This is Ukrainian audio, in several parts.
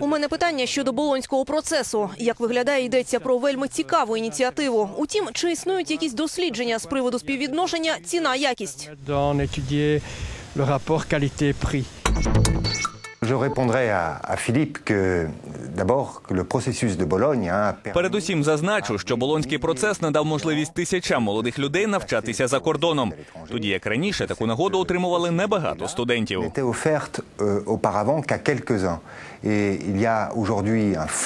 У мене питання щодо болонського процесу. Як виглядає, йдеться про вельми цікаву ініціативу. Утім, чи існують якісь дослідження з приводу співвідношення rapport qualité-prix. Je répondrai à, à Philippe que Передусім зазначу, що болонський процес надав можливість тисячам молодих людей навчатися за кордоном, тоді як раніше таку нагоду отримували небагато студентів.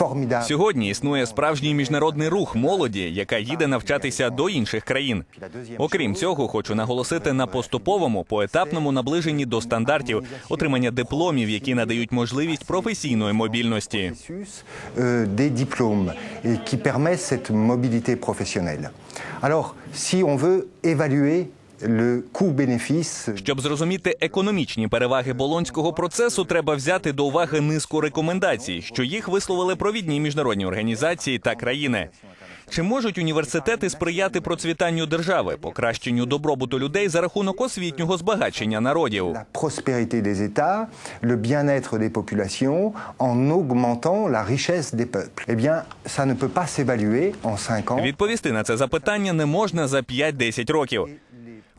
formidable Сьогодні існує справжній міжнародний рух молоді, яка їде навчатися до інших країн. Окрім цього, хочу наголосити на поступовому поетапному наближенні до стандартів отримання дипломів, які надають можливість професійної мобільності. Processus euh, des diplômes et qui permet cette mobilité professionnelle. Alors, si on veut évaluer Щоб зрозуміти економічні переваги болонського процесу, треба взяти до уваги низку рекомендацій, що їх висловили провідні міжнародні організації та країни. Чи можуть університети сприяти процвітанню держави, покращенню добробуту людей за рахунок освітнього збагачення народів? prospérité des États, le bien-être des populations, en augmentant la richesse des peuples. Eh bien, ça ne peut pas s'évaluer en cinq ans. Відповісти на це запитання не можна за 5-10 років.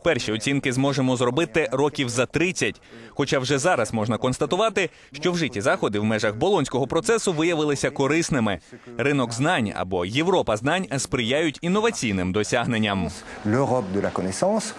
Перші оцінки зможемо зробити років за 30, Хоча вже зараз можна констатувати, що вжиті заходи в межах болонського процесу виявилися корисними. Ринок знань або Європа знань сприяють інноваційним досягненням. L'Europe de la connaissance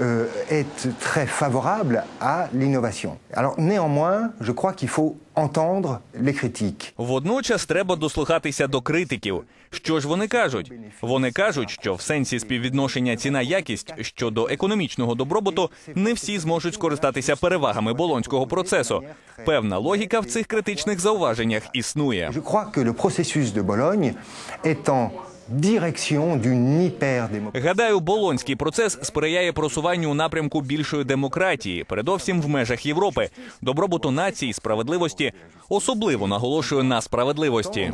euh, est très favorable à l'innovation. Alors néanmoins, je crois qu'il faut entendre les critiques. Водночас треба дослухатися до критиків. Що ж вони кажуть? Вони кажуть, що в сенсі співвідношення ціна-якість щодо економічного добробуту не всі зможуть скористатися перевагами болонського процесу. Певна логіка в цих критичних зауваженнях існує. Гадаю, болонський процес сприяє просуванню у напрямку більшої демократії, передовсім в межах Європи, добробуту націй, справедливості. Особливо наголошую на справедливості.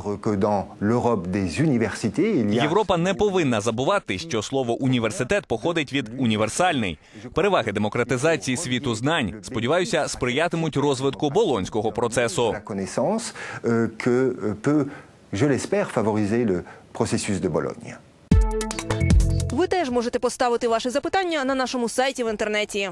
Європа не повинна забувати, що слово університет походить від універсальний. Переваги демократизації світу знань, сподіваюся, сприятимуть розвитку болонського процесу. euh, euh, je l'espère, favoriser le processus де Болонія. Ви теж можете поставити ваші запитання на нашому сайті в інтернеті.